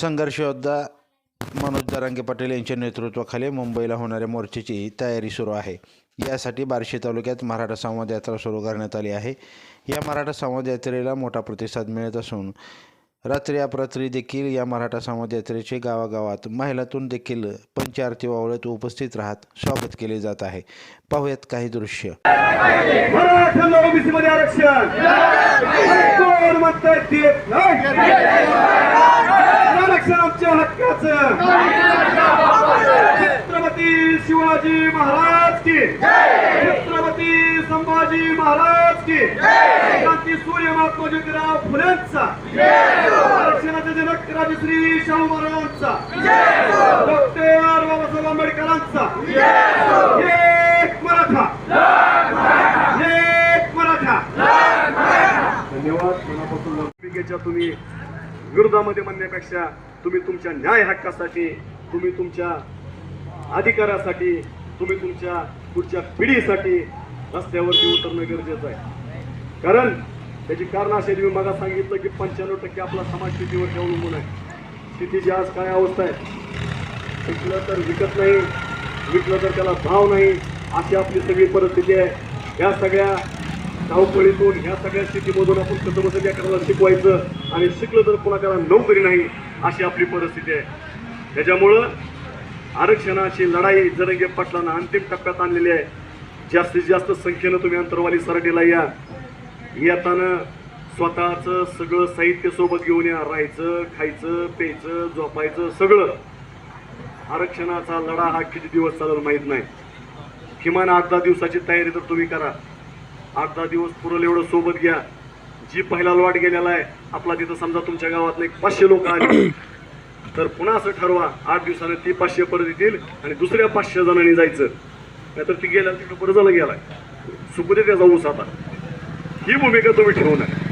संघर्ष योद्धा मनोज दरांगे पाटील यांच्या नेतृत्वाखाली मुंबईला होणाऱ्या मोर्चेची तयारी सुरू आहे. यासाठी बार्शी तालुक्यात मराठा संवाद यात्रा सुरू करण्यात आली आहे. या मराठा संवाद यात्रेला मोठा प्रतिसाद मिळत असून रात्री अपरात्री देखील या मराठा संवाद यात्रेचे गावागावात महिलातून देखील पंचारती वावळत उपस्थित राहत स्वागत केले जात आहे. पाहूयात काही दृश्य. आरक्षण. आमच्या छत्रपती शिवाजी महाराज की छत्रपती संभाजी महाराज की क्रांती सूर्य महात्मा ज्योतिराव फुलेंचा आरक्षणाचे जनक राजश्री शाहू महाराजांचा डॉक्टर बाबासाहेब आंबेडकरांचा एक मराठा एक मराठा धन्यवाद. मनापासून तुम्ही विरोधामध्ये म्हणण्यापेक्षा तुम्ही तुमच्या न्याय हक्कासाठी तुम्ही तुमच्या अधिकारासाठी तुम्ही तुमच्या पुढच्या पिढीसाठी रस्त्यावरती उतरणं गरजेचं आहे. कारण त्याची कारण अशी तुम्ही मला सांगितलं की पंच्याण्णव टक्के आपला समाज शेतीवर अवलंबून आहे शेतीची आज काय अवस्था आहे? विकलं तर विकत नाही विकलं तर त्याला भाव नाही अशी आपली सगळी परिस्थिती आहे. या सगळ्या धावपळीतून ह्या सगळ्या शेतीमधून आपण कसं बसं करायला शिकवायचं आणि शिकलं तर कोणाकडे नोकरी नाही अशी आपली परिस्थिती आहे. त्याच्यामुळं आरक्षणाची लढाई जरंगे पाटलांना अंतिम टप्प्यात आणलेली आहे. जास्तीत जास्त संख्येनं तुम्ही अंतरवाली सराटीला या. येताना स्वतःचं सगळं साहित्य सोबत घेऊन या. राहायचं खायचं प्यायचं झोपायचं सगळं. आरक्षणाचा लढा हा किती दिवस चालेल माहीत नाही. किमान आठ दहा दिवसाची तयारी तर तुम्ही करा. आठ दहा दिवस पुरल एवढं सोबत घ्या. जी पहिला लॉट गेलेला आहे आपला तिथं समजा तुमच्या गावात एक पाचशे लोक आले. तर पुन्हा असं ठरवा आठ दिवसाने ती पाचशे परत येतील आणि दुसऱ्या पाचशे जणांनी जायचं. नाहीतर ती गेल्या तिकडे परत जण गेलाय. सुखदे त्या त्याचा ऊस आता. ही भूमिका तुम्ही ठेवू नये